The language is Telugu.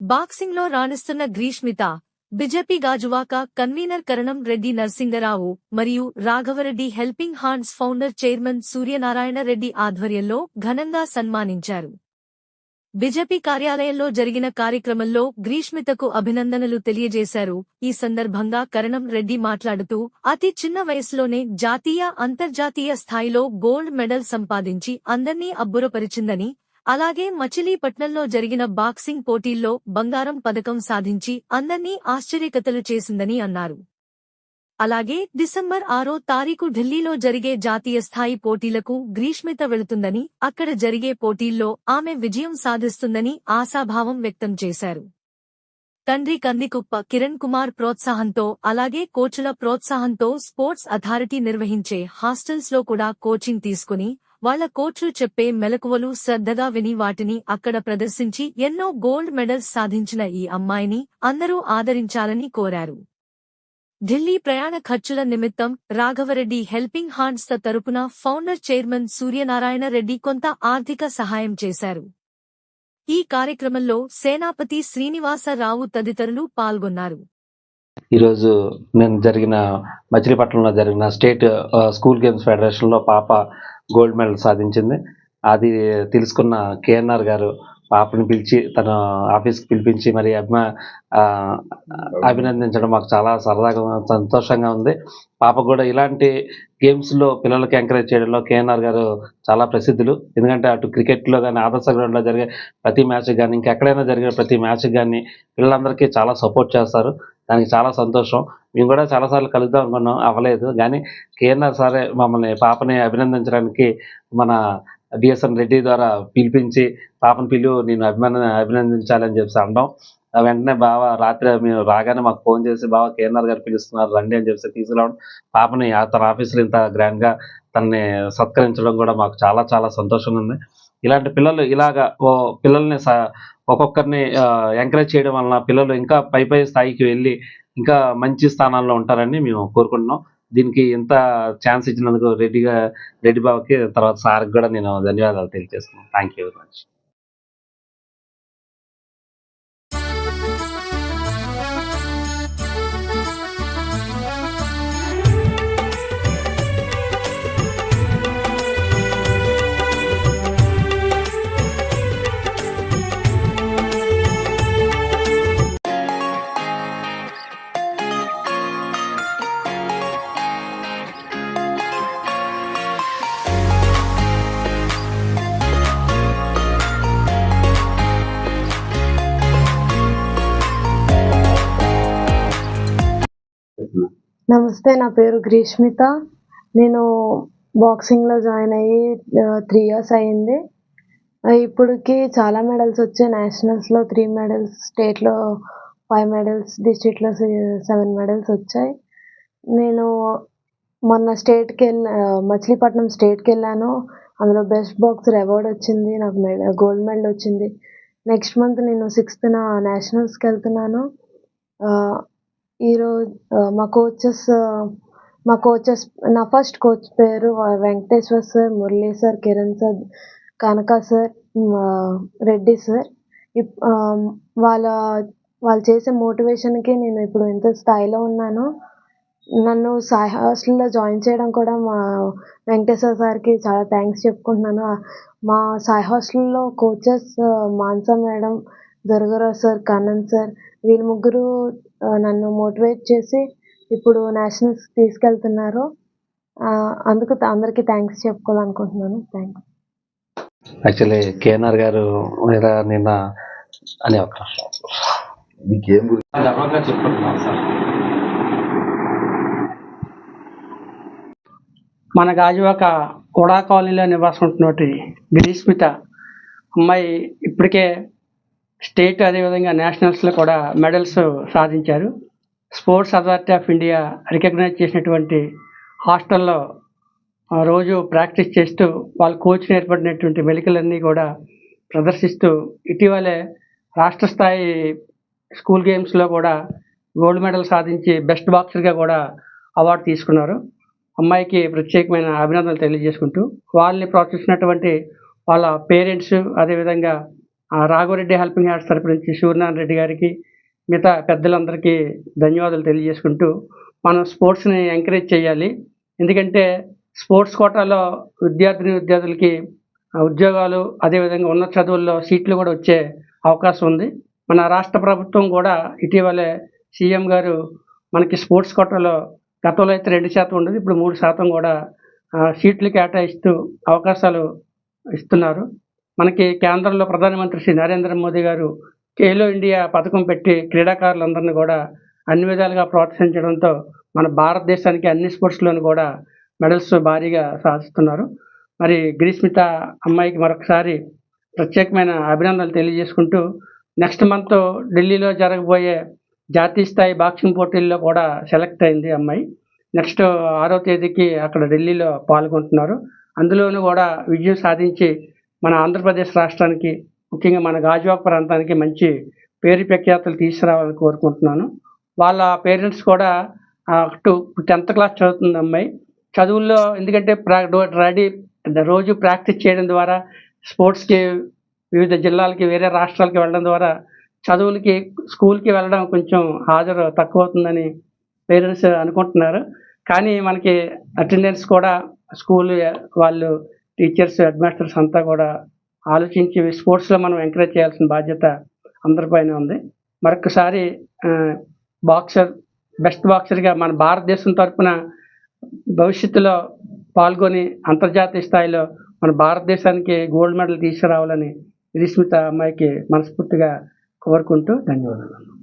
బాక్సింగ్లో రాణిస్తున్న గ్రీష్మిత బిజెపి గాజువాక కన్వీనర్ కరణం రెడ్డి నరసింగరావు మరియు Raghavareddy helping hands founder chairman Suryanarayana Reddy ఆధ్వర్యంలో ఘనంగా సన్మానించారు. బిజెపి కార్యాలయంలో జరిగిన కార్యక్రమంలో గ్రీష్మితకు అభినందనలు తెలియజేశారు. ఈ సందర్భంగా కరణం రెడ్డి మాట్లాడుతూ అతి చిన్న వయసులోనే జాతీయ అంతర్జాతీయ స్థాయిలో గోల్డ్ మెడల్ సంపాదించి అందర్నీ అబ్బురపరిచిందని అలాగే మచిలీపట్నంలో జరిగిన బాక్సింగ్ పోటీల్లో బంగారం పథకం సాధించి అందర్నీ ఆశ్చర్యకతలు చేసిందని అన్నారు. అలాగే డిసెంబర్ ఆరో తారీఖు ఢిల్లీలో జరిగే జాతీయ స్థాయి పోటీలకు గ్రీష్మిత వెళుతుందని అక్కడ జరిగే పోటీల్లో ఆమె విజయం సాధిస్తుందని ఆశాభావం వ్యక్తం చేశారు. తండ్రి కందికుప్ప కిరణ్ కుమార్ ప్రోత్సాహంతో అలాగే కోచ్ల ప్రోత్సాహంతో స్పోర్ట్స్ అథారిటీ నిర్వహించే హాస్టల్స్లో కూడా కోచింగ్ తీసుకుని వాళ్ళ కోచ్లు చెప్పే మెలకువలు శ్రద్ధగా విని వాటిని అక్కడ ప్రదర్శించి ఎన్నో గోల్డ్ మెడల్స్ సాధించిన ఈ అమ్మాయిని అందరూ ఆదరించాలని కోరారు. ఢిల్లీ ప్రయాణ ఖర్చుల నిమిత్తం రాఘవరెడ్డి హెల్పింగ్ హాండ్స్ తరపున ఫౌండర్ చైర్మన్ సూర్యనారాయణ రెడ్డి కొంత ఆర్థిక సహాయం చేశారు. ఈ కార్యక్రమంలో సేనాపతి శ్రీనివాసరావు తదితరులు పాల్గొన్నారు. ఈరోజు నేను జరిగిన మచిలీపట్నంలో జరిగిన స్టేట్ స్కూల్ గేమ్స్ ఫెడరేషన్లో పాప గోల్డ్ మెడల్ సాధించింది. అది తెలుసుకున్న కేఎన్ఆర్ గారు పాపని పిలిచి తన ఆఫీస్కి పిలిపించి మరి అభిమా అభినందించడం మాకు చాలా సరదాగా సంతోషంగా ఉంది. పాప కూడా ఇలాంటి గేమ్స్లో పిల్లలకి ఎంకరేజ్ చేయడంలో కేఎన్ఆర్ గారు చాలా ప్రసిద్ధులు. ఎందుకంటే అటు క్రికెట్లో కానీ ఆదర్శ గ్రౌండ్లో జరిగే ప్రతి మ్యాచ్ కానీ ఇంకెక్కడైనా జరిగే ప్రతి మ్యాచ్ కానీ పిల్లలందరికీ చాలా సపోర్ట్ చేస్తారు. దానికి చాలా సంతోషం. మేము కూడా చాలాసార్లు కలుద్దాం అనుకున్నాం. అవ్వలేదు. కానీ కేఎన్ఆర్ సారే మమ్మల్ని పాపని అభినందించడానికి మన డిఎస్ఎన్ రెడ్డి ద్వారా పిలిపించి పాపను పిలువు నేను అభిమాన అభినందించాలని చెప్పి అనడం వెంటనే బావ రాత్రి మేము రాగానే మాకు ఫోన్ చేసి బావ కేఎన్ఆర్ గారు పిలుస్తున్నారు. రండి అని చెప్పి తీసుకురావడం. పాపని తన ఆఫీసులో ఇంత గ్రాండ్గా తనని సత్కరించడం కూడా మాకు చాలా చాలా సంతోషంగా ఉంది ఇలాంటి పిల్లలు ఇలాగా ఓ పిల్లల్ని స ఒక్కొక్కరిని ఎంకరేజ్ చేయడం వలన పిల్లలు ఇంకా పై పై స్థాయికి వెళ్ళి ఇంకా మంచి స్థానాల్లో ఉంటారని మేము కోరుకుంటున్నాం. దీనికి ఇంత ఛాన్స్ ఇచ్చినందుకు రెడ్డిగా రెడ్డి బాబుకి తర్వాత సార్కి కూడా నేను ధన్యవాదాలు తెలియజేస్తున్నాను. థ్యాంక్ యూ వెరీ మచ్ నమస్తే నా పేరు గ్రీష్మిత. నేను బాక్సింగ్లో జాయిన్ అయ్యి త్రీ ఇయర్స్ అయ్యింది ఇప్పటికి చాలా మెడల్స్ వచ్చాయి. నేషనల్స్లో త్రీ మెడల్స్ స్టేట్లో ఫైవ్ మెడల్స్ డిస్ట్రిక్ట్లో సెవెన్ మెడల్స్ వచ్చాయి. నేను మొన్న స్టేట్కి వెళ్ళి మచిలీపట్నం స్టేట్కి వెళ్ళాను. అందులో బెస్ట్ బాక్సర్ అవార్డ్ వచ్చింది. నాకు మెడ గోల్డ్ మెడల్ వచ్చింది. నెక్స్ట్ మంత్ నేను సిక్స్త్న నేషనల్స్కి వెళ్తున్నాను. ఈరోజు మా కోచెస్ మా కోచెస్ నా ఫస్ట్ కోచ్ పేరు Venkateshwar sir Murali sir Kiran sir Kanaka sir Reddy sir. ఇప్- వాళ్ళ వాళ్ళు చేసే మోటివేషన్కి నేను ఇప్పుడు ఎంత స్థాయిలో ఉన్నాను. నన్ను సాయి హాస్టల్లో జాయిన్ చేయడం కూడా మా వెంకటేశ్వర సార్కి చాలా థ్యాంక్స్ చెప్పుకుంటున్నాను. మా సాయి హాస్టల్లో coaches Mansa madam Durgarao sir Kannan sir వీళ్ళు ముగ్గురు నన్ను మోటివేట్ చేసి ఇప్పుడు నేషనల్స్ తీసుకెళ్తున్నారు. అందుకు అందరికీ థ్యాంక్స్ చెప్పుకోవాలనుకుంటున్నాను. థ్యాంక్స్ యాక్చువల్లీ కేఎన్ఆర్ గారు మీద నిన్న అనే ఒక మీకేం గురించి సార్. మన గాజువాక కొడా కాలనీలో నివాసం ఉంటున్నటువంటి గ్రీష్మిత అమ్మాయి ఇప్పటికే స్టేట్ అదేవిధంగా నేషనల్స్లో కూడా మెడల్స్ సాధించారు. Sports authority of India recognise చేసినటువంటి హాస్టల్లో రోజు ప్రాక్టీస్ చేస్తూ వాళ్ళ కోచ్ నేర్పడినటువంటి మెలికలన్నీ కూడా ప్రదర్శిస్తూ ఇటీవలే రాష్ట్ర స్థాయి స్కూల్ గేమ్స్లో కూడా గోల్డ్ మెడల్ సాధించి బెస్ట్ బాక్సర్గా కూడా అవార్డు తీసుకున్నారు. అమ్మాయికి ప్రత్యేకమైన అభినందనలు తెలియజేసుకుంటూ వాళ్ళని ప్రోత్సహించినటువంటి వాళ్ళ పేరెంట్స్ అదేవిధంగా రాఘవరెడ్డి హెల్పింగ్ హ్యాండ్స్ తరపు నుంచి సూర్యనారాయణ రెడ్డి గారికి మిగతా పెద్దలందరికీ ధన్యవాదాలు తెలియజేసుకుంటూ మనం స్పోర్ట్స్ని ఎంకరేజ్ చేయాలి. ఎందుకంటే స్పోర్ట్స్ కోటాలో విద్యార్థిని విద్యార్థులకి ఉద్యోగాలు అదేవిధంగా ఉన్నత చదువుల్లో సీట్లు కూడా వచ్చే అవకాశం ఉంది. మన రాష్ట్ర ప్రభుత్వం కూడా ఇటీవలే సీఎం గారు మనకి స్పోర్ట్స్ కోటాలో గతంలో అయితే రెండు శాతం ఉండదు ఇప్పుడు మూడు శాతం కూడా ఆ, సీట్లు కేటాయిస్తూ అవకాశాలు ఇస్తున్నారు. మనకి కేంద్రంలో ప్రధానమంత్రి శ్రీ నరేంద్ర మోదీ గారు ఖేలో ఇండియా పథకం పెట్టి క్రీడాకారులందరినీ కూడా అన్ని విధాలుగా ప్రోత్సహించడంతో మన భారతదేశానికి అన్ని స్పోర్ట్స్లోనూ కూడా మెడల్స్ భారీగా సాధిస్తున్నారు. మరి గ్రీస్మిత అమ్మాయికి మరొకసారి ప్రత్యేకమైన అభినందనలు తెలియజేసుకుంటూ నెక్స్ట్ మంత్ ఢిల్లీలో జరగబోయే జాతీయ స్థాయి బాక్సింగ్ పోటీల్లో కూడా సెలెక్ట్ అయింది అమ్మాయి. నెక్స్ట్ ఆరో తేదీకి అక్కడ ఢిల్లీలో పాల్గొంటున్నారు. అందులోనూ కూడా విజయం సాధించి మన ఆంధ్రప్రదేశ్ రాష్ట్రానికి ముఖ్యంగా మన గాజువాక ప్రాంతానికి మంచి పేరు ప్రఖ్యాతులు తీసుకురావాలని కోరుకుంటున్నాను. వాళ్ళ పేరెంట్స్ కూడా టు టెన్త్ క్లాస్ చదువుతుంది అమ్మాయి. చదువుల్లో ఎందుకంటే ప్రా రెడీ రోజు ప్రాక్టీస్ చేయడం ద్వారా స్పోర్ట్స్కి వివిధ జిల్లాలకి వేరే రాష్ట్రాలకి వెళ్ళడం ద్వారా చదువులకి స్కూల్కి వెళ్ళడం కొంచెం హాజరు తక్కువ అవుతుందని పేరెంట్స్ అనుకుంటున్నారు. కానీ మనకి అటెండెన్స్ కూడా స్కూల్ వాళ్ళు టీచర్స్ హెడ్ మాస్టర్స్ అంతా కూడా ఆలోచించి స్పోర్ట్స్లో మనం ఎంకరేజ్ చేయాల్సిన బాధ్యత అందరిపైన ఉంది. మరొకసారి బాక్సర్ బెస్ట్ బాక్సర్గా మన భారతదేశం తరఫున భవిష్యత్తులో పాల్గొని అంతర్జాతీయ స్థాయిలో మన భారతదేశానికి గోల్డ్ మెడల్ తీసుకురావాలని రిస్మిత అమ్మాయికి మనస్ఫూర్తిగా కోరుకుంటూ ధన్యవాదాలు.